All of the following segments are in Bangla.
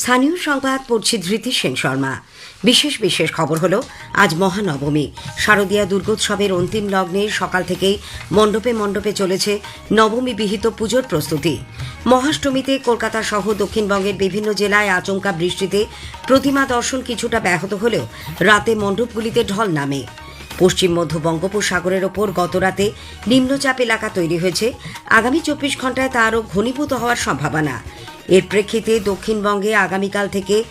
স্থানীয় সংবাদ পড়ছি ধৃতি সেন শর্মা। বিশেষ বিশেষ খবর হলো, আজ মহানবমী। শারদীয়া দুর্গোৎসবের অন্তিম লগ্নে সকাল থেকেই মণ্ডপে মণ্ডপে চলেছে নবমী বিহিত পুজোর প্রস্তুতি। মহাষ্টমীতে কলকাতা সহ দক্ষিণবঙ্গের বিভিন্ন জেলায় আচমকা বৃষ্টিতে প্রতিমা দর্শন কিছুটা ব্যাহত হলেও রাতে মণ্ডপগুলিতে ঢল নামে। পশ্চিম মধ্য বঙ্গোপসাগরের ওপর গতরাতে নিম্নচাপ এলাকা তৈরি হয়েছে। আগামী চব্বিশ ঘন্টায় তা আরও ঘনীভূত হওয়ার সম্ভাবনা। এর প্রেক্ষিতে দক্ষিণবঙ্গে আগামীকাল থেকে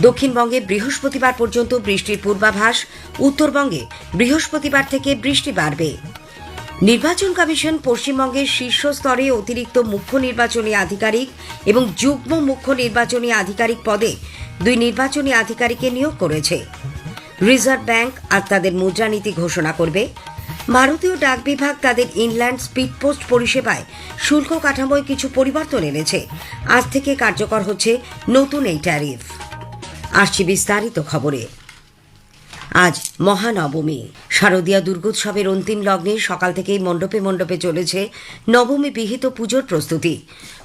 দক্ষিণবঙ্গে বৃহস্পতিবার পর্যন্ত বৃষ্টির পূর্বাভাস, উত্তরবঙ্গে বৃহস্পতিবার থেকে বৃষ্টি বাড়বে। নির্বাচন কমিশন পশ্চিমবঙ্গের শীর্ষ স্তরে অতিরিক্ত মুখ্য নির্বাচনী আধিকারিক এবং যুগ্ম মুখ্য নির্বাচনী আধিকারিক পদে দুই নির্বাচনী আধিকারিককে নিয়োগ করেছে। রিজার্ভ ব্যাংক আর তাদের মুদ্রানীতি ঘোষণা করবে। ভারতীয় ডাক বিভাগ তাদের ইনল্যান্ড স্পিড পোস্ট পরিষেবায় শুল্ক কাঠামোয় কিছু পরিবর্তন এনেছে। আজ থেকে কার্যকর হচ্ছে নতুন এই ট্যারিফ। আসছি বিস্তারিত খবরে। আজ মহানবমী। শারদীয়া দুর্গোৎসবের অন্তিম লগ্নে সকাল থেকেই মণ্ডপে মণ্ডপে চলেছে নবমী বিহিত পুজোর প্রস্তুতি।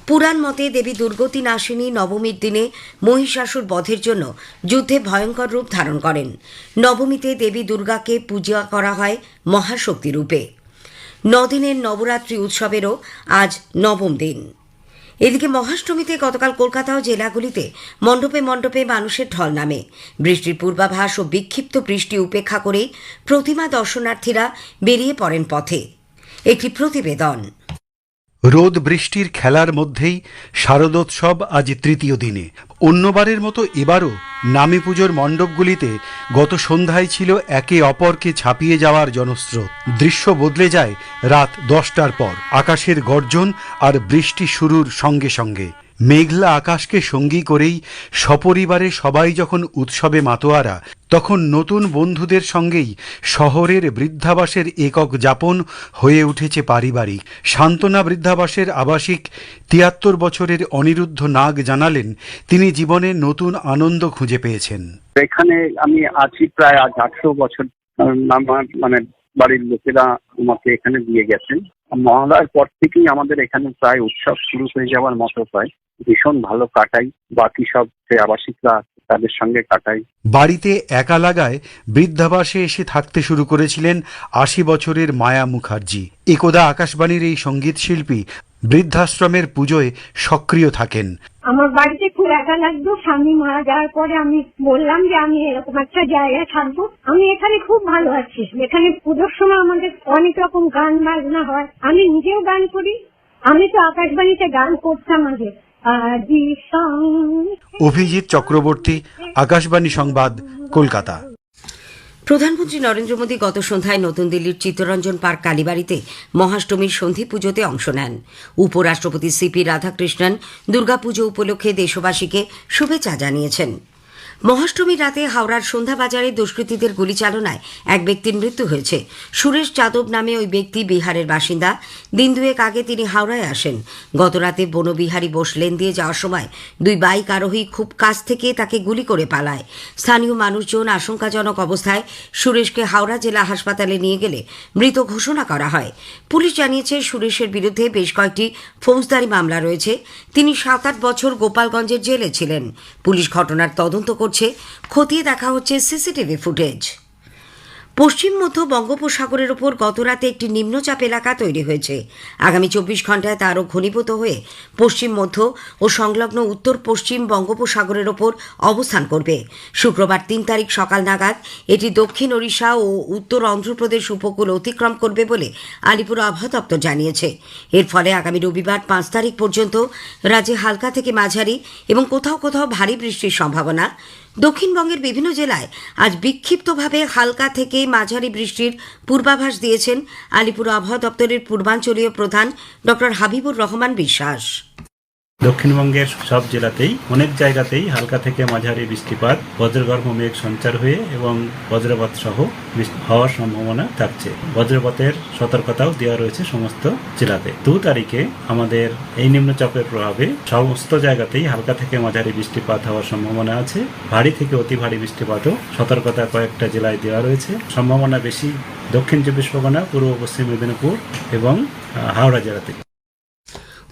পুরাণ মতে দেবী দুর্গতি নাশিনী নবমীর দিনে মহিষাসুর বধের জন্য যুদ্ধে ভয়ঙ্কর রূপ ধারণ করেন। নবমীতে দেবী দুর্গাকে পূজা করা হয় মহাশক্তি রূপে। নদিনের নবরাত্রি উৎসবেরও আজ নবম দিন। এদিকে মহাষ্টমীতে গতকাল কলকাতা ও জেলাগুলিতে মণ্ডপে মণ্ডপে মানুষের ঢল নামে। বৃষ্টির পূর্বাভাস ও বিক্ষিপ্ত বৃষ্টি উপেক্ষা করে প্রতিমা দর্শনার্থীরা বেরিয়ে পড়েন পথে। একটি প্রতিবেদন। রোদ বৃষ্টির খেলার মধ্যেই শারদোৎসব আজ তৃতীয় দিনে। অন্যবারের মতো এবারও নামী পুজোর মণ্ডপগুলিতে গত সন্ধ্যায় ছিল একে অপরকে ছাপিয়ে যাওয়ার জনস্রোত। দৃশ্য বদলে যায় রাত দশটার পর। আকাশের গর্জন আর বৃষ্টি শুরুর সঙ্গে সঙ্গে। মেঘলা আকাশকে সঙ্গী করেই সপরিবারে সবাই যখন উৎসবে মাতোয়ারা, তখন নতুন বন্ধুদের সঙ্গেই শহরের বৃদ্ধাবাসের একক যাপন হয়ে উঠেছে পারিবারিক। সান্ত্বনা বৃদ্ধাবাসের আবাসিক তিয়াত্তর বছরের অনিরুদ্ধ নাগ জানালেন, তিনি জীবনে নতুন আনন্দ খুঁজে পেয়েছেন। এখানে আমি আছি প্রায় আজ আঠারো বছর। মানে বাড়ির লোকেরা আমাকে এখানে দিয়ে গেছেন। মহালয়ার পর থেকেই আমাদের এখানে প্রায় উৎসব শুরু হয়ে যাওয়ার মতো প্রায় ভীষণ ভালো কাটাই। বাকি সব যে আবাসিকরা তাদের সঙ্গে কাটাই। বাড়িতে একা লাগায় বৃদ্ধাবাসে এসে থাকতে শুরু করেছিলেন আশি বছরের মায়া মুখার্জি। একদা আকাশবাণীর এই সংগীত শিল্পী বৃদ্ধাশ্রমের পুজোয় সক্রিয় থাকেন। আমার বাড়িতে খুব একা লাগতো। স্বামী মারা যাওয়ার পরে আমি বললাম যে আমি এরকম একটা জায়গায় থাকব। আমি এখানে খুব ভালো আছি। এখানে পুজোর সময় আমাদের অনেক রকম গান বাজনা হয়। আমি নিজেও গান করি। আমি তো আকাশবাণীতে গান করতাম আগে। অভিজিৎ চক্রবর্তী আকাশবাণী সংবাদ কলকাতা। প্রধানমন্ত্রী নরেন্দ্র মোদী গত সন্ধ্যায় নতুন দিল্লির চিত্তরঞ্জন পার্ক কালীবাড়িতে মহাষ্টমীর সন্ধি পুজোতে অংশ নেন। উপরাষ্ট্রপতি সিপি রাধাকৃষ্ণন দুর্গাপুজো উপলক্ষে দেশবাসীকে শুভেচ্ছা জানিয়েছেন। মহাষ্টমীর রাতে হাওড়ার সন্ধ্যা বাজারে দুষ্কৃতীদের গুলিচালনায় এক ব্যক্তির মৃত্যু হয়েছে। সুরেশ যাদব নামে ওই ব্যক্তি বিহারের বাসিন্দা। দিন দুয়েক আগে তিনি হাওড়ায় আসেন। গতরাতে বনবিহারী বোস লেন দিয়ে যাওয়ার সময় দুই বাইক আরোহী খুব কাছ থেকে তাকে গুলি করে পালায়। স্থানীয় মানুষজন আশঙ্কাজনক অবস্থায় সুরেশকে হাওড়া জেলা হাসপাতালে নিয়ে গেলে মৃত ঘোষণা করা হয়। পুলিশ জানিয়েছে, সুরেশের বিরুদ্ধে বেশ কয়েকটি ফৌজদারি মামলা রয়েছে। তিনি সাত আট বছর গোপালগঞ্জের জেলে ছিলেন। পুলিশ ঘটনার তদন্ত করছে খতিয়ে দেখা হচ্ছে সিসিটিভি ফুটেজ। পশ্চিম মধ্য বঙ্গোপসাগরের ওপর গতরাতে একটি নিম্নচাপ এলাকা তৈরি হয়েছে। আগামী চব্বিশ ঘন্টায় তা আরও ঘনীভূত হয়ে পশ্চিম মধ্য ও সংলগ্ন উত্তর পশ্চিম বঙ্গোপসাগরের ওপর অবস্থান করবে। শুক্রবার তিন তারিখ সকাল নাগাদ এটি দক্ষিণ ওড়িশা ও উত্তর অন্ধ্রপ্রদেশ উপকূল অতিক্রম করবে বলে আলিপুর আবহাওয়া দপ্তর জানিয়েছে। এর ফলে আগামী রবিবার পাঁচ তারিখ পর্যন্ত রাজ্যে হালকা থেকে মাঝারি এবং কোথাও কোথাও ভারী বৃষ্টির সম্ভাবনা। দক্ষিণবঙ্গের বিভিন্ন জেলায় আজ বিক্ষিপ্তভাবে হালকা থেকে মাঝারি বৃষ্টির পূর্বাভাস দিয়েছেন আলিপুর আবহাওয়া দপ্তরের পূর্বাঞ্চলীয় প্রধান ডক্টর হাবিবুর রহমান বিশ্বাস। দক্ষিণবঙ্গের সব জেলাতেই, অনেক জায়গাতেই হালকা থেকে মাঝারি বৃষ্টিপাত, বজ্রগর্ভ মেঘ সঞ্চার হয়ে এবং বজ্রপাত সহ হওয়ার সম্ভাবনা থাকছে। বজ্রপাতের সতর্কতাও দেওয়া রয়েছে সমস্ত জেলাতে। দু তারিখে আমাদের এই নিম্নচাপের প্রভাবে সমস্ত জায়গাতেই হালকা থেকে মাঝারি বৃষ্টিপাত হওয়ার সম্ভাবনা আছে। ভারী থেকে অতি ভারী বৃষ্টিপাতও সতর্কতা কয়েকটা জেলায় দেওয়া রয়েছে। সম্ভাবনা বেশি দক্ষিণ চব্বিশ পরগনা, পূর্ব পশ্চিম মেদিনীপুর এবং হাওড়া জেলাতে।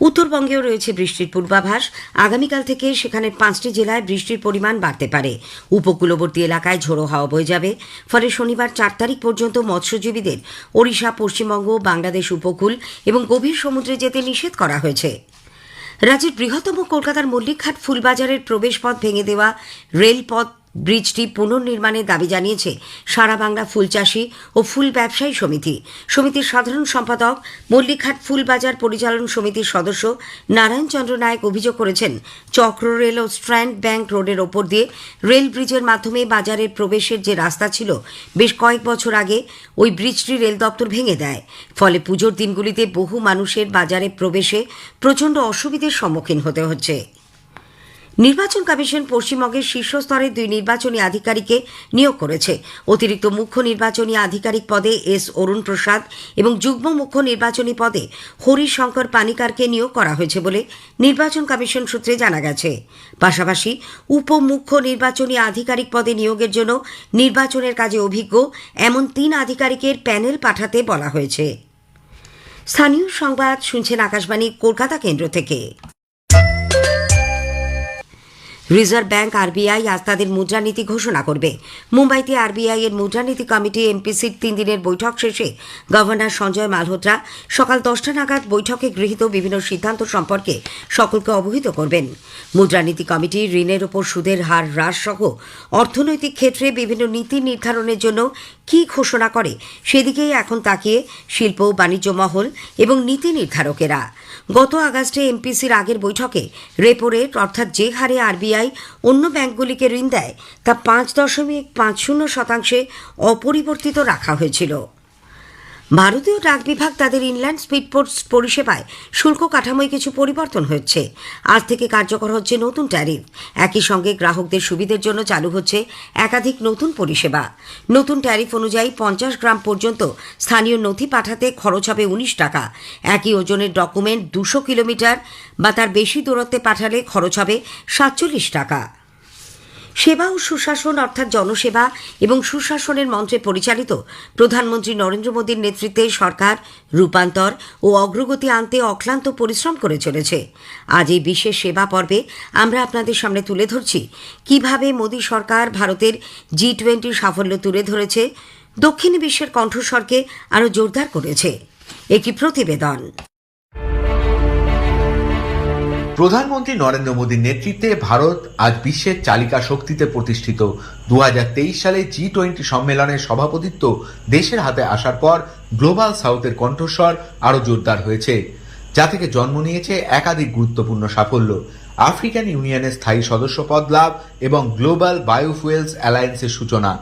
উত্তরবঙ্গেও রয়েছে বৃষ্টির পূর্বাভাস। আগামীকাল থেকে সেখানে পাঁচটি জেলায় বৃষ্টির পরিমাণ বাড়তে পারে। উপকূলবর্তী এলাকায় ঝোড়ো হাওয়া বয়ে যাবে। ফলে শনিবার চার তারিখ পর্যন্ত মৎস্যজীবীদের ওড়িশা, পশ্চিমবঙ্গ, বাংলাদেশ উপকূল এবং গভীর সমুদ্রে যেতে নিষেধ করা হয়েছে। রাজ্যের বৃহত্তম কলকাতার মল্লিকঘাট ফুলবাজারের প্রবেশপথ ভেঙে দেওয়া রেলপথ ব্রিজটি পুনর্নির্মাণের দাবি জানিয়েছে সারা বাংলা ফুল চাষী ও ফুল ব্যবসায়ী সমিতি। সমিতির সাধারণ সম্পাদক মল্লিকঘাট ফুলবাজার পরিচালন সমিতির সদস্য নারায়ণ চন্দ্র নায়ক অভিযোগ করেছেন, চক্র রেল ও স্ট্র্যান্ড ব্যাংক রোডের ওপর দিয়ে রেল ব্রিজের মাধ্যমে বাজারের প্রবেশের যে রাস্তা ছিল, বেশ কয়েক বছর আগে ওই ব্রিজটি রেল দপ্তর ভেঙে দেয়। ফলে পুজোর দিনগুলিতে বহু মানুষের বাজারে প্রবেশে প্রচণ্ড অসুবিধার সম্মুখীন হতে হচ্ছে। নির্বাচন কমিশন পশ্চিমবঙ্গের শীর্ষস্তরের দুই নির্বাচনী আধিকারিককে নিয়োগ করেছে। অতিরিক্ত মুখ্য নির্বাচনী আধিকারিক পদে এস অরুণ প্রসাদ এবং যুগ্ম মুখ্য নির্বাচনী পদে হরিশঙ্কর পানিকারকে নিয়োগ করা হয়েছে বলে নির্বাচন কমিশন সূত্রে জানা গেছে। পাশাপাশি উপমুখ্য নির্বাচনী আধিকারিক পদে নিয়োগের জন্য নির্বাচনের কাজে অভিজ্ঞ এমন তিন আধিকারিকের প্যানেল পাঠাতে বলা হয়েছে। স্থানীয় সংবাদ শুনছেন আকাশবাণী, কলকাতা কেন্দ্র থেকে। রিজার্ভ ব্যাংক আরবিআই আজ তাদের মুদ্রানীতি ঘোষণা করবে। মুম্বাইতে আরবিআই এর মুদ্রানীতি কমিটি এমপিসির তিন দিনের বৈঠক শেষে গভর্নর সঞ্জয় মালহোত্রা সকাল দশটা নাগাদ বৈঠকে গৃহীত বিভিন্ন সিদ্ধান্ত সম্পর্কে সকলকে অবহিত করবেন। মুদ্রানীতি কমিটি ঋণের ওপর সুদের হার হ্রাস সহ অর্থনৈতিক ক্ষেত্রে বিভিন্ন নীতি নির্ধারণের জন্য কি ঘোষণা করে? সেদিকেই এখন তাকিয়ে শিল্প, বাণিজ্য মহল এবং নীতি নির্ধারকেরা। গত আগস্টে এমপিসির আগের বৈঠকে রেপো রেট অর্থাৎ যে হারে আরবিআই অন্য ব্যাংকগুলিকে ঋণ দেয়, তা পাঁচ দশমিক পাঁচ শূন্য শতাংশে অপরিবর্তিত রাখা হয়েছিল। ভারতীয় ডাক বিভাগ তাদের ইনল্যান্ড স্পিড পোস্ট পরিষেবায় শুল্ক কাঠামোয় কিছু পরিবর্তন হচ্ছে আজ থেকে কার্যকর হচ্ছে নতুন ট্যারিফ। একই সঙ্গে গ্রাহকদের সুবিধের জন্য চালু হচ্ছে একাধিক নতুন পরিষেবা। নতুন ট্যারিফ অনুযায়ী পঞ্চাশ গ্রাম পর্যন্ত স্থানীয় নথি পাঠাতে খরচ হবে উনিশ টাকা। একই ওজনের ডকুমেন্ট দুশো কিলোমিটার বা তার বেশি দূরত্বে পাঠালে খরচ হবে সাতচল্লিশ টাকা। সেবা ও সুশাসন অর্থাৎ জনসেবা এবং সুশাসনের মন্ত্রে পরিচালিত প্রধানমন্ত্রী নরেন্দ্র মোদীর নেতৃত্বে সরকার রূপান্তর ও অগ্রগতি আনতে অক্লান্ত পরিশ্রম করে চলেছে। আজ এই বিশেষ সেবা পর্বে আমরা আপনাদের সামনে তুলে ধরছি, কীভাবে মোদী সরকার ভারতের জি টোয়েন্টির সাফল্য তুলে ধরেছে, দক্ষিণ বিশ্বের কণ্ঠস্বরকে আরও জোরদার করেছে। একটি প্রতিবেদন। প্রধানমন্ত্রী নরেন্দ্র মোদীর নেতৃত্বে ভারত আজ বিশ্বের চালিকা শক্তিতে প্রতিষ্ঠিত। দু হাজার তেইশ সালে জি টোয়েন্টি সম্মেলনের সভাপতিত্ব দেশের হাতে আসার পর গ্লোবাল সাউথের কণ্ঠস্বর আরও জোরদার হয়েছে, যা থেকে জন্ম নিয়েছে একাধিক গুরুত্বপূর্ণ সাফল্য। আফ্রিকান ইউনিয়নের স্থায়ী সদস্যপদ লাভ এবং গ্লোবাল বায়োফুয়েলস অ্যালায়েন্সের সূচনা।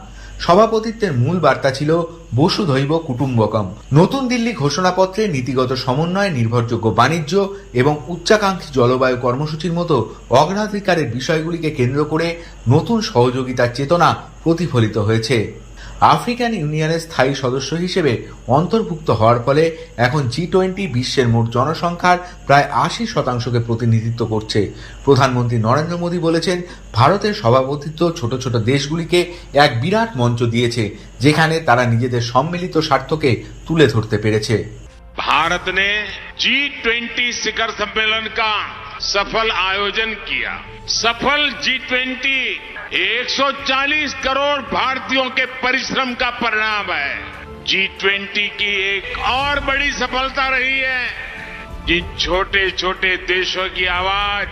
সভাপতিত্বের মূল বার্তা ছিল বসুধৈব কুটুম্বকম। নতুন দিল্লি ঘোষণাপত্রে নীতিগত সমন্বয়, নির্ভরযোগ্য বাণিজ্য এবং উচ্চাকাঙ্ক্ষী জলবায়ু কর্মসূচির মতো অগ্রাধিকারের বিষয়গুলিকে কেন্দ্র করে নতুন সহযোগিতার চেতনা প্রতিফলিত হয়েছে। আফ্রিকান ইউনিয়নের স্থায়ী সদস্য হিসেবে অন্তর্ভুক্ত হওয়ার ফলে এখন জি টোয়েন্টি বিশ্বের মোট জনসংখ্যার প্রায় আশি শতাংশকে প্রতিনিধিত্ব করছে প্রধানমন্ত্রী নরেন্দ্র মোদী বলেছেন ভারতের সভাপতিত্ব ছোট ছোট দেশগুলিকে এক বিরাট মঞ্চ দিয়েছে যেখানে তারা নিজেদের সম্মিলিত স্বার্থকে তুলে ধরতে পেরেছে भारत ने जी ट्वेंटी शिखर सम्मेलन का सफल आयोजन किया सफल जी ट्वेंटी 140 करोड़ भारतीयों के परिश्रम का परिणाम है। जी ट्वेंटी की एक और बड़ी सफलता रही है। जिन छोटे छोटे देशों की आवाज़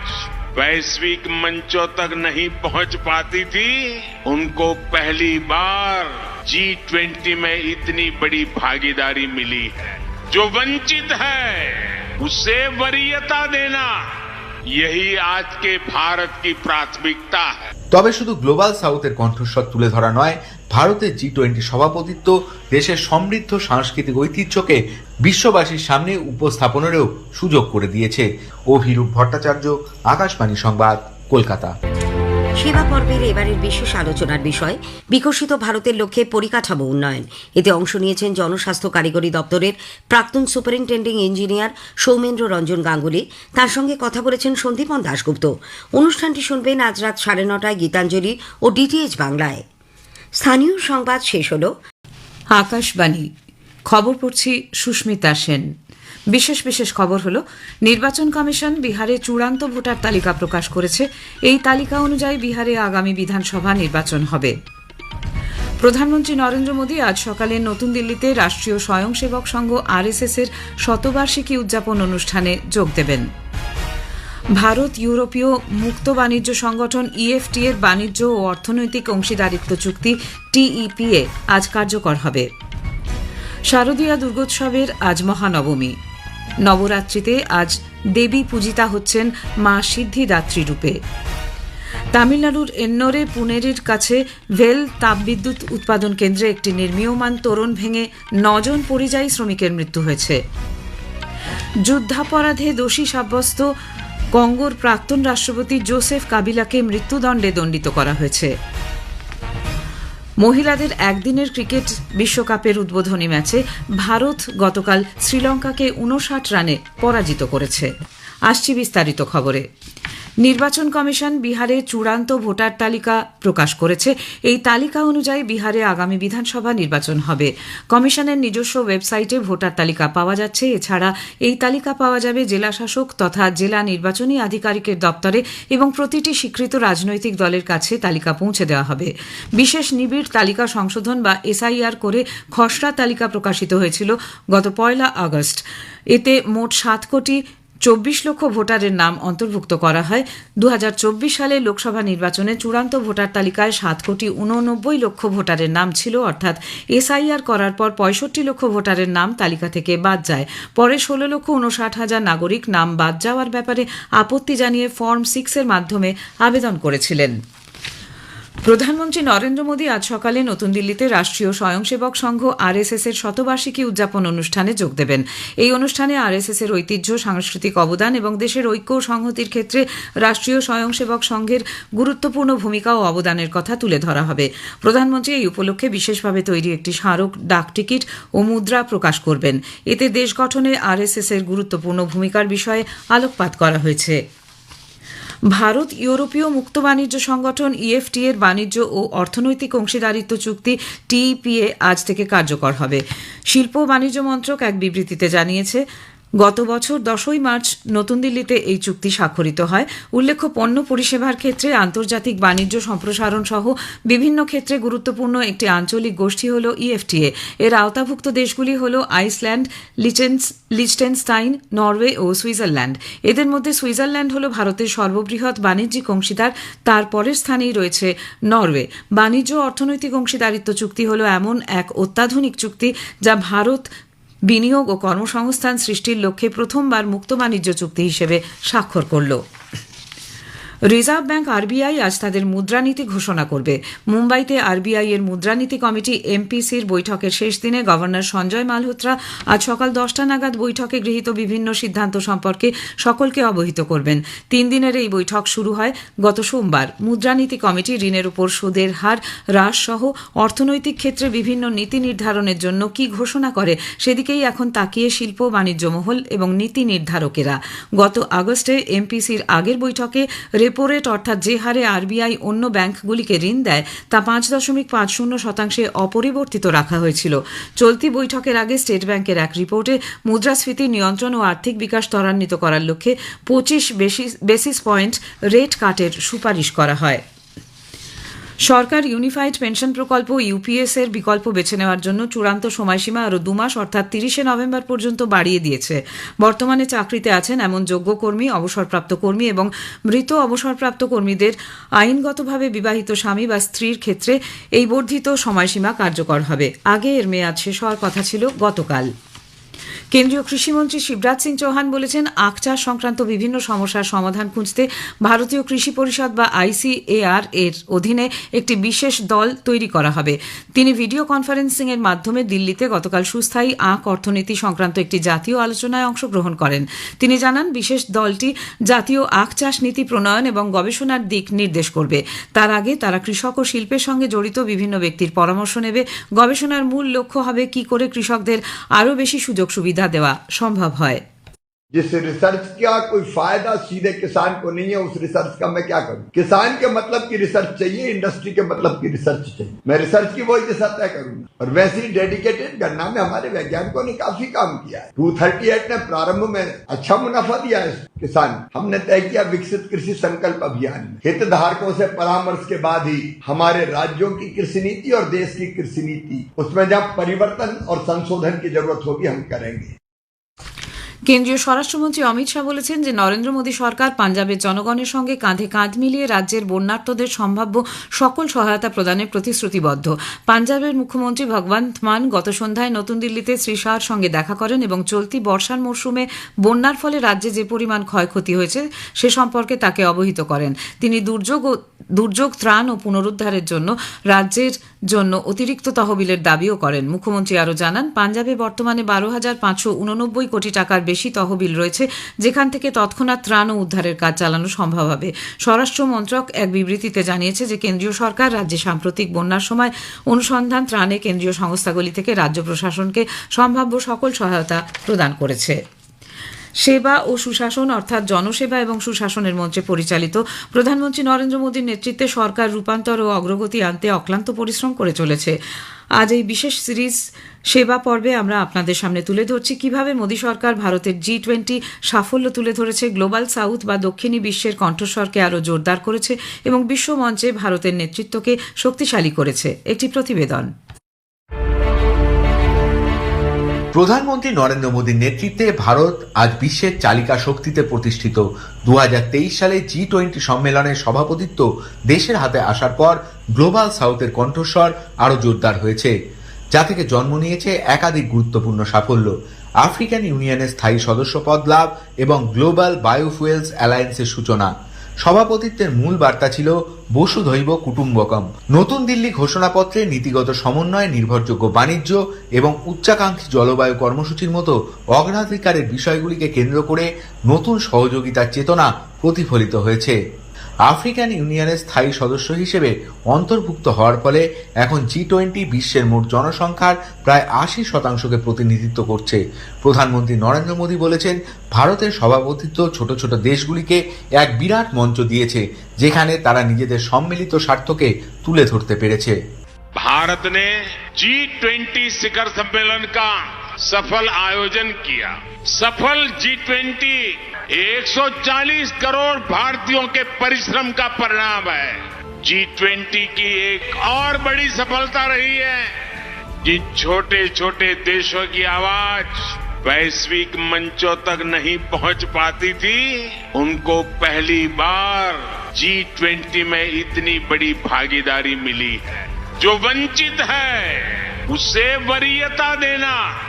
वैश्विक मंचों तक नहीं पहुँच पाती थी, उनको पहली बार जी ट्वेंटी में इतनी बड़ी भागीदारी मिली है। जो वंचित है, उसे वरीयता देना, यही आज के भारत की प्राथमिकता है। তবে শুধু গ্লোবাল সাউথের কণ্ঠস্বর তুলে ধরা নয়, ভারতের জি টোয়েন্টি সভাপতিত্ব, দেশের সমৃদ্ধ সাংস্কৃতিক ঐতিহ্যকে বিশ্ববাসীর সামনে উপস্থাপনেরও সুযোগ করে দিয়েছে। অভিরূপ ভট্টাচার্য, আকাশবাণী সংবাদ, কলকাতা। সেবা পর্বের এবারের বিশেষ আলোচনার বিষয়, বিকশিত ভারতের লক্ষ্যে পরিকাঠামো উন্নয়ন। এতে অংশ নিয়েছেন জনস্বাস্থ্য কারিগরি দপ্তরের প্রাক্তন সুপারিনটেন্ডিং ইঞ্জিনিয়ার সৌমেন্দ্র রঞ্জন গাঙ্গুলি। তার সঙ্গে কথা বলেছেন সন্দীপন দাশগুপ্ত। অনুষ্ঠানটি শুনবেন আজ রাত সাড়ে নটায় গীতাঞ্জলি ও ডিটিএইচ বাংলায়। স্থানীয় সংবাদ শেষ হল। আকাশবাণী। খবর পড়ছি সুস্মিতা সেন। বিশেষ বিশেষ খবর হলো, নির্বাচন কমিশন বিহারে চূড়ান্ত ভোটার তালিকা প্রকাশ করেছে। এই তালিকা অনুযায়ী বিহারে আগামী বিধানসভা নির্বাচন হবে। প্রধানমন্ত্রী নরেন্দ্র মোদী আজ সকালে নতুন দিল্লিতে রাষ্ট্রীয় স্বয়ংসেবক সংঘ আরএসএস এর শতবার্ষিকী উদযাপন অনুষ্ঠানে যোগ দেবেন। ভারত ইউরোপীয় মুক্ত বাণিজ্য সংগঠন ইএফটি এর বাণিজ্য ও অর্থনৈতিক অংশীদারিত্ব চুক্তি টিইপিএ আজ কার্যকর হবে। শারদীয়া দুর্গোৎসবের আজ মহানবমী। নবরাত্রিতে আজ দেবী পূজিতা হচ্ছেন মা সিদ্ধিদাত্রী রূপে। তামিলনাড়ুর এন্নোরে পুনেরির কাছে ভেল তাপবিদ্যুৎ উৎপাদন কেন্দ্রে একটি নির্মীয়মান তোরণ ভেঙে নজন পরিযায়ী শ্রমিকের মৃত্যু হয়েছে। যুদ্ধাপরাধে দোষী সাব্যস্ত কঙ্গোর প্রাক্তন রাষ্ট্রপতি জোসেফ কাবিলাকে মৃত্যুদণ্ডে দণ্ডিত করা হয়েছে। মহিলাদের একদিনের ক্রিকেট বিশ্বকাপের উদ্বোধনী ম্যাচে ভারত গতকাল শ্রীলঙ্কাকে উনষাট রানে পরাজিত করেছে। আসছি বিস্তারিত খবরে। নির্বাচন কমিশন বিহারে চূড়ান্ত ভোটার তালিকা প্রকাশ করেছে। এই তালিকা অনুযায়ী বিহারে আগামী বিধানসভা নির্বাচন হবে। কমিশনের নিজস্ব ওয়েবসাইটে ভোটার তালিকা পাওয়া যাচ্ছে। এছাড়া এই তালিকা পাওয়া যাবে জেলা শাসক তথা জেলা নির্বাচনী আধিকারিকের দপ্তরে এবং প্রতিটি স্বীকৃত রাজনৈতিক দলের কাছে তালিকা পৌঁছে দেওয়া হবে। বিশেষ নিবিড় তালিকা সংশোধন বা এসআইআর করে খসড়া তালিকা প্রকাশিত হয়েছিল গত পয়লা আগস্ট। এতে মোট সাত কোটি চব্বিশ লক্ষ ভোটারের নাম অন্তর্ভুক্ত করা হয়। দু হাজার চব্বিশ সালে লোকসভা নির্বাচনে চূড়ান্ত ভোটার তালিকায় সাত কোটি উননব্বই লক্ষ ভোটারের নাম ছিল, অর্থাৎ এসআইআর করার পর পঁয়ষট্টি লক্ষ ভোটারের নাম তালিকা থেকে বাদ যায়। পরে ষোলো লক্ষ উনষাট হাজার নাগরিক নাম বাদ যাওয়ার ব্যাপারে আপত্তি জানিয়ে ফর্ম সিক্সের মাধ্যমে আবেদন করেছিলেন। প্রধানমন্ত্রী নরেন্দ্র মোদী আজ সকালে নতুন দিল্লিতে রাষ্ট্রীয় স্বয়ংসেবক সংঘ আরএসএস এর শতবার্ষিকী উদযাপন অনুষ্ঠানে যোগ দেবেন। এই অনুষ্ঠানে আরএসএস এর ঐতিহ্য, সাংস্কৃতিক অবদান এবং দেশের ঐক্য সংহতির ক্ষেত্রে রাষ্ট্রীয় স্বয়ংসেবক সংঘের গুরুত্বপূর্ণ ভূমিকা ও অবদানের কথা তুলে ধরা হবে। প্রধানমন্ত্রী এই উপলক্ষে বিশেষভাবে তৈরি একটি স্মারক, ডাক টিকিট ও মুদ্রা প্রকাশ করবেন। এতে দেশ গঠনে আরএসএস এর গুরুত্বপূর্ণ ভূমিকার বিষয়ে আলোকপাত করা হয়েছে। ভারত ইউরোপীয় মুক্ত বাণিজ্য সংগঠন ইএফটি এর বাণিজ্য ও অর্থনৈতিক অংশীদারিত্ব চুক্তি টিইপিএ আজ থেকে কার্যকর হবে। শিল্প বাণিজ্য মন্ত্রক এক বিবৃতিতে জানিয়েছে গত বছর দশই মার্চ নতুন দিল্লিতে এই চুক্তি স্বাক্ষরিত হয়। উল্লেখ্য, পণ্য পরিষেবার ক্ষেত্রে আন্তর্জাতিক বাণিজ্য সম্প্রসারণ সহ বিভিন্ন ক্ষেত্রে গুরুত্বপূর্ণ একটি আঞ্চলিক গোষ্ঠী হল ইএফটিএ। এর আওতাভুক্ত দেশগুলি হল আইসল্যান্ড লিচটেনস্টাইন নরওয়ে ও সুইজারল্যান্ড। এদের মধ্যে সুইজারল্যান্ড হল ভারতের সর্ববৃহৎ বাণিজ্যিক অংশীদার, তার পরের স্থানেই রয়েছে নরওয়ে। বাণিজ্য অর্থনৈতিক অংশীদারিত্ব চুক্তি হল এমন এক অত্যাধুনিক চুক্তি যা ভারত বিনিয়োগ ও কর্মসংস্থান সৃষ্টির লক্ষ্যে প্রথমবার মুক্ত বাণিজ্য চুক্তি হিসেবে স্বাক্ষর করল। রিজার্ভ ব্যাংক আরবিআই আজ তাদের মুদ্রানীতি ঘোষণা করবে। মুম্বাইতে আরবিআই এর মুদ্রানীতি কমিটি এমপিসির বৈঠকের শেষ দিনে গভর্নর সঞ্জয় মালহোত্রা আজ সকাল দশটা নাগাদ বৈঠকে গৃহীত বিভিন্ন সিদ্ধান্ত সম্পর্কে সকলকে অবহিত করবেন। তিন দিনের এই বৈঠক শুরু হয় গত সোমবার। মুদ্রানীতি কমিটি ঋণের উপর সুদের হার, হ্রাস সহ অর্থনৈতিক ক্ষেত্রে বিভিন্ন নীতি নির্ধারণের জন্য কি ঘোষণা করে সেদিকেই এখন তাকিয়ে শিল্প, বাণিজ্য মহল এবং নীতি নির্ধারকেরা। গত আগস্টে এমপিসির আগের বৈঠকে রেপো রেট অর্থাৎ যে হারে আরবিআই অন্য ব্যাংকগুলিকে ঋণ দেয়, তা পাঁচ দশমিক পাঁচ শূন্য শতাংশে অপরিবর্তিত রাখা হয়েছিল। চলতি বৈঠকের আগে স্টেট ব্যাংকের এক রিপোর্টে মুদ্রাস্ফীতি নিয়ন্ত্রণ ও আর্থিক বিকাশ ত্বরান্বিত করার লক্ষ্যে পঁচিশ বেসিস পয়েন্ট রেট কাটের সুপারিশ করা হয়। সরকার ইউনিফাইড পেনশন প্রকল্প ইউপিএস এর বিকল্প বেছে নেওয়ার জন্য চূড়ান্ত সময়সীমা আরও দুমাস অর্থাৎ তিরিশে নভেম্বর পর্যন্ত বাড়িয়ে দিয়েছে। বর্তমানে চাকরিতে আছেন এমন যোগ্য কর্মী, অবসরপ্রাপ্ত কর্মী এবং মৃত অবসরপ্রাপ্ত কর্মীদের আইনগতভাবে বিবাহিত স্বামী বা স্ত্রীর ক্ষেত্রে এই বর্ধিত সময়সীমা কার্যকর হবে। আগে এর মেয়াদ শেষ হওয়ার কথা ছিল গতকাল। কেন্দ্রীয় কৃষিমন্ত্রী শিবরাজ সিং চৌহান বলেছেন আখ চাষ সংক্রান্ত বিভিন্ন সমস্যার সমাধান খুঁজতে ভারতীয় কৃষি পরিষদ বা আইসিএআর এর অধীনে একটি বিশেষ দল তৈরি করা হবে। তিনি ভিডিও কনফারেন্সিং এর মাধ্যমে দিল্লিতে গতকাল সুস্থায়ী আখ অর্থনীতি সংক্রান্ত একটি জাতীয় আলোচনায় অংশগ্রহণ করেন। তিনি জানান, বিশেষ দলটি জাতীয় আখ চাষ নীতি প্রণয়ন এবং গবেষণার দিক নির্দেশ করবে। তার আগে তারা কৃষক ও শিল্পের সঙ্গে জড়িত বিভিন্ন ব্যক্তির পরামর্শ নেবে। গবেষণার মূল লক্ষ্য হবে কি করে কৃষকদের আরও বেশি সুযোগ সুবিধা দেওয়া সম্ভব হয়। जिस रिसर्च का कोई फ़ायदा सीधे किसान को नहीं है उस रिसर्च का मैं क्या करूँ? किसान के मतलब की रिसर्च चाहिए इंडस्ट्री के मतलब की रिसर्च चाहिए? मैं रिसर्च की वही दिशा तय करूँगा और वैसे ही डेडिकेटेड गन्ना में हमारे वैज्ञानिकों ने काफ़ी काम किया है। टू थर्टी एट ने प्रारंभ में अच्छा मुनाफा दिया है किसान। हमने तय किया विकसित कृषि संकल्प अभियान में। हितधारकों से परामर्श के बाद ही हमारे राज्यों की कृषि नीति और देश की कृषि नीति, उसमें जब परिवर्तन और संशोधन की ज़रूरत होगी, हम करेंगे। কেন্দ্রীয় স্বরাষ্ট্রমন্ত্রী অমিত শাহ বলেছেন যে নরেন্দ্র মোদী সরকার পাঞ্জাবের জনগণের সঙ্গে কাঁধে কাঁধ মিলিয়ে রাজ্যের বন্যার্তদের সম্ভাব্য সকল সহায়তা প্রদানের প্রতিশ্রুতিবদ্ধ। পাঞ্জাবের মুখ্যমন্ত্রী ভগবন্ত মান গত সন্ধ্যায় নতুন দিল্লিতে শ্রী শাহর সঙ্গে দেখা করেন এবং চলতি বর্ষার মরশুমে বন্যার ফলে রাজ্যে যে পরিমাণ ক্ষয়ক্ষতি হয়েছে, সে সম্পর্কে তাকে অবহিত করেন। তিনি দুর্যোগ দুর্যোগ ত্রাণ ও পুনরুদ্ধারের জন্য রাজ্যের জন্য অতিরিক্ত তহবিলের দাবিও করেন। মুখ্যমন্ত্রী আরও জানান, পাঞ্জাবে বর্তমানে বারো হাজার পাঁচশো উননব্বই কোটি টাকার বেশি তহবিল রয়েছে, যেখান থেকে তৎক্ষণাৎ ত্রাণ ও উদ্ধারের কাজ চালানো সম্ভব হবে। স্বরাষ্ট্র মন্ত্রক এক বিবৃতিতে জানিয়েছে যে, কেন্দ্রীয় সরকার রাজ্যে সাম্প্রতিক বন্যার সময় অনুসন্ধান ত্রাণে কেন্দ্রীয় সংস্থাগুলি থেকে রাজ্য প্রশাসনকে সম্ভাব্য সকল সহায়তা প্রদান করেছে। সেবা ও সুশাসন অর্থাৎ জনসেবা এবং সুশাসনের মঞ্চে পরিচালিত প্রধানমন্ত্রী নরেন্দ্র মোদীর নেতৃত্বে সরকার রূপান্তর ও অগ্রগতি আনতে অক্লান্ত পরিশ্রম করে চলেছে। আজ এই বিশেষ সিরিজ সেবা পর্বে আমরা আপনাদের সামনে তুলে ধরছি। কীভাবে মোদী সরকার ভারতের জি টোয়েন্টি সাফল্য তুলে ধরেছে, গ্লোবাল সাউথ বা দক্ষিণী বিশ্বের কণ্ঠস্বরকে আরও জোরদার করেছে এবং বিশ্ব মঞ্চে ভারতের নেতৃত্বকে শক্তিশালী করেছে, একটি প্রতিবেদন। প্রধানমন্ত্রী নরেন্দ্র মোদীর নেতৃত্বে ভারত আজ বিশ্বের চালিকা শক্তিতে প্রতিষ্ঠিত। দু হাজার তেইশ সালে জি টোয়েন্টি সম্মেলনের সভাপতিত্ব দেশের হাতে আসার পর গ্লোবাল সাউথের কণ্ঠস্বর আরও জোরদার হয়েছে, যা থেকে জন্ম নিয়েছে একাধিক গুরুত্বপূর্ণ সাফল্য। আফ্রিকান ইউনিয়নের স্থায়ী সদস্য পদ লাভ এবং গ্লোবাল বায়োফুয়েলস অ্যালায়েন্সের সূচনা। সভাপতিত্বের মূল বার্তা ছিল বসুধৈব কুটুম্বকম। নতুন দিল্লি ঘোষণাপত্রে নীতিগত সমন্বয়, নির্ভরযোগ্য বাণিজ্য এবং উচ্চাকাঙ্ক্ষী জলবায়ু কর্মসূচির মতো অগ্রাধিকারের বিষয়গুলিকে কেন্দ্র করে নতুন সহযোগিতার চেতনা প্রতিফলিত হয়েছে। আফ্রিকান ইউনিয়নের স্থায়ী সদস্য হিসেবে অন্তর্ভুক্ত হওয়ার ফলে এখন জি টোয়েন্টি বিশ্বের মোট জনসংখ্যার প্রায় আশি শতাংশকে প্রতিনিধিত্ব করছে। প্রধানমন্ত্রী নরেন্দ্র মোদী বলেছেন, ভারতের সভাপতিত্ব ছোট ছোট দেশগুলিকে এক বিরাট মঞ্চ দিয়েছে, যেখানে তারা নিজেদের সম্মিলিত স্বার্থকে তুলে ধরতে পেরেছে। ভারত নে জি টোয়েন্টি শিখর সম্মেলন কা सफल आयोजन किया। सफल जी ट्वेंटी 140 करोड़ भारतीयों के परिश्रम का परिणाम है। जी ट्वेंटी की एक और बड़ी सफलता रही है। जिन छोटे छोटे देशों की आवाज़ वैश्विक मंचों तक नहीं पहुँच पाती थी, उनको पहली बार जी ट्वेंटी में इतनी बड़ी भागीदारी मिली है। जो वंचित है, उसे वरीयता देना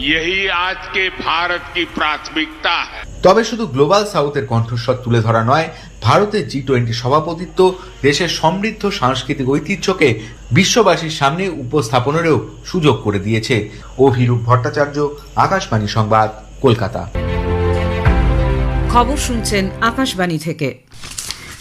यही आज के भारत की प्राथमिकता है তবে শুধু গ্লোবাল সাউথের কণ্ঠস্বর তুলে ধরা নয় ভারতের জি টোয়েন্টি সভাপতিত্ব দেশের সমৃদ্ধ সাংস্কৃতিক ঐতিহ্যকে বিশ্ববাসীর সামনে উপস্থাপনেরও সুযোগ করে দিয়েছে অভিরূপ ভট্টাচার্য আকাশবাণী সংবাদ কলকাতা খবর শুনছেন আকাশবাণী থেকে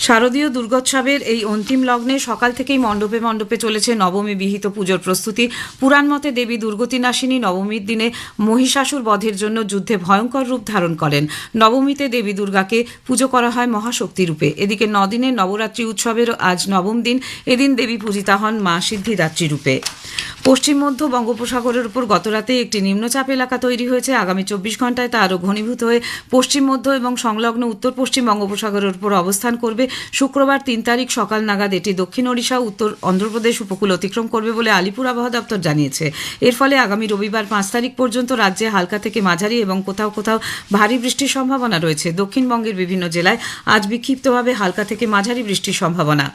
শারদীয় দুর্গোৎসবের এই অন্তিম লগ্নে সকাল থেকেই মণ্ডপে মণ্ডপে চলেছে নবমী বিহিত পুজোর প্রস্তুতি। পুরাণ মতে দেবী দুর্গতি নাশিনী নবমীর দিনে মহিষাসুর বধের জন্য যুদ্ধে ভয়ঙ্কর রূপ ধারণ করেন। নবমীতে দেবী দুর্গাকে পুজো করা হয় মহাশক্তি রূপে। এদিকে নদিনের নবরাত্রি উৎসবেরও আজ নবম দিন। এদিন দেবী পূজিতা হন মা সিদ্ধিদাত্রী রূপে। পশ্চিম মধ্য বঙ্গোপসাগরের উপর গতরাতে একটি নিম্নচাপ এলাকা তৈরি হয়েছে। আগামী চব্বিশ ঘন্টায় তা আরও ঘনীভূত হয়ে পশ্চিম মধ্য এবং সংলগ্ন উত্তর পশ্চিম বঙ্গোপসাগরের উপর অবস্থান করবে। শুক্রবার তিন তারিখ সকাল নাগাদ এটি দক্ষিণ ওড়িশা, উত্তর অন্ধ্রপ্রদেশ উপকূল অতিক্রম করবে বলে আলিপুর আবহাওয়া দপ্তর জানিয়েছে। এর ফলে আগামী রবিবার পাঁচ তারিখ পর্যন্ত রাজ্যে হালকা থেকে মাঝারি এবং কোথাও কোথাও ভারী বৃষ্টির সম্ভাবনা রয়েছে। দক্ষিণবঙ্গের বিভিন্ন জেলায় আজ বিক্ষিপ্তভাবে হালকা থেকে মাঝারি বৃষ্টির সম্ভাবনা।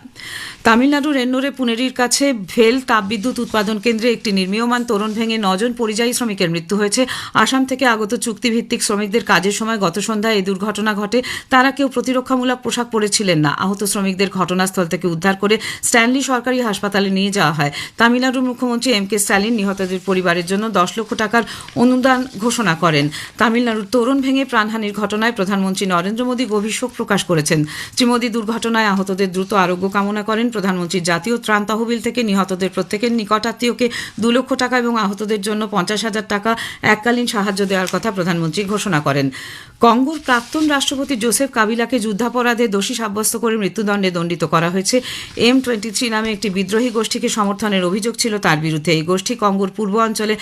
তামিলনাড়ুর এন্নোরে পুনেরির কাছে ভেল তাপবিদ্যুৎ উৎপাদন কেন্দ্রে একটি নির্মীয়মান তোরণ ভেঙে নজন পরিযায়ী শ্রমিকের মৃত্যু হয়েছে। আসাম থেকে আগত চুক্তিভিত্তিক শ্রমিকদের কাজের সময় গত সন্ধ্যায় এই দুর্ঘটনা ঘটে। তারা কেউ প্রতিরক্ষামূলক পোশাক পরেছিলেন না। না আহত শ্রমিকদের ঘটনাস্থল থেকে উদ্ধার করে স্ট্যানলি সরকারি হাসপাতালে নিয়ে যাওয়া হয়। তামিলনাড়ুর মুখ্যমন্ত্রী এম কে স্ট্যালিন নিহতদের পরিবারের জন্য দশ লক্ষ টাকার অনুদান ঘোষণা করেন। তামিলনাড়ুর তরুণ ভেঙে প্রাণহানির ঘটনায় প্রধানমন্ত্রী নরেন্দ্র মোদী গভীর শোক প্রকাশ করেছেন। শ্রী মোদী দুর্ঘটনায় আহতদের দ্রুত আরোগ্য কামনা করেন। প্রধানমন্ত্রী জাতীয় ত্রাণ তহবিল থেকে নিহতদের প্রত্যেকের নিকটাত্মীয়কে দু লক্ষ টাকা এবং আহতদের জন্য পঞ্চাশ হাজার টাকা এককালীন সাহায্য দেওয়ার কথা প্রধানমন্ত্রী ঘোষণা করেন। কঙ্গোর প্রাক্তন রাষ্ট্রপতি জোসেফ কাবিলাকে যুদ্ধাপরাধে দোষী সাব্যস্ত করে মৃত্যুদণ্ডে দণ্ডিত করা হয়েছে। এম টোয়েন্টি থ্রি নামে একটি বিদ্রোহী গোষ্ঠীকে সমর্থনের অভিযোগ ছিল তার বিরুদ্ধে। এই গোষ্ঠী কঙ্গোর পূর্ব অঞ্চলে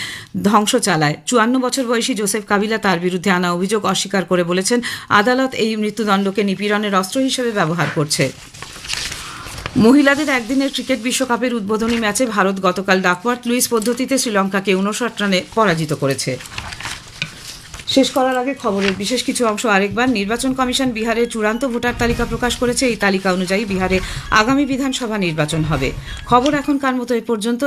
ধ্বংস চালায়। চুয়ান্ন বছর বয়সী জোসেফ কাবিলা তার বিরুদ্ধে আনা অভিযোগ অস্বীকার করে বলেছেন, আদালত এই মৃত্যুদণ্ডকে নিপীড়নের অস্ত্র হিসেবে ব্যবহার করছে। মহিলাদের একদিনের ক্রিকেট বিশ্বকাপের উদ্বোধনী ম্যাচে ভারত গতকাল ডাকওয়ার্থ লুইস পদ্ধতিতে শ্রীলঙ্কাকে উনষাট রানে পরাজিত করেছে। শেষ করার আগে খবরের বিশেষ কিছু অংশ আরেকবার। নির্বাচন কমিশন বিহারে চূড়ান্ত ভোটার তালিকা প্রকাশ করেছে। এই তালিকা অনুযায়ী বিহারে আগামী বিধানসভা নির্বাচন হবে। খবর এখনকার মতো এ পর্যন্ত?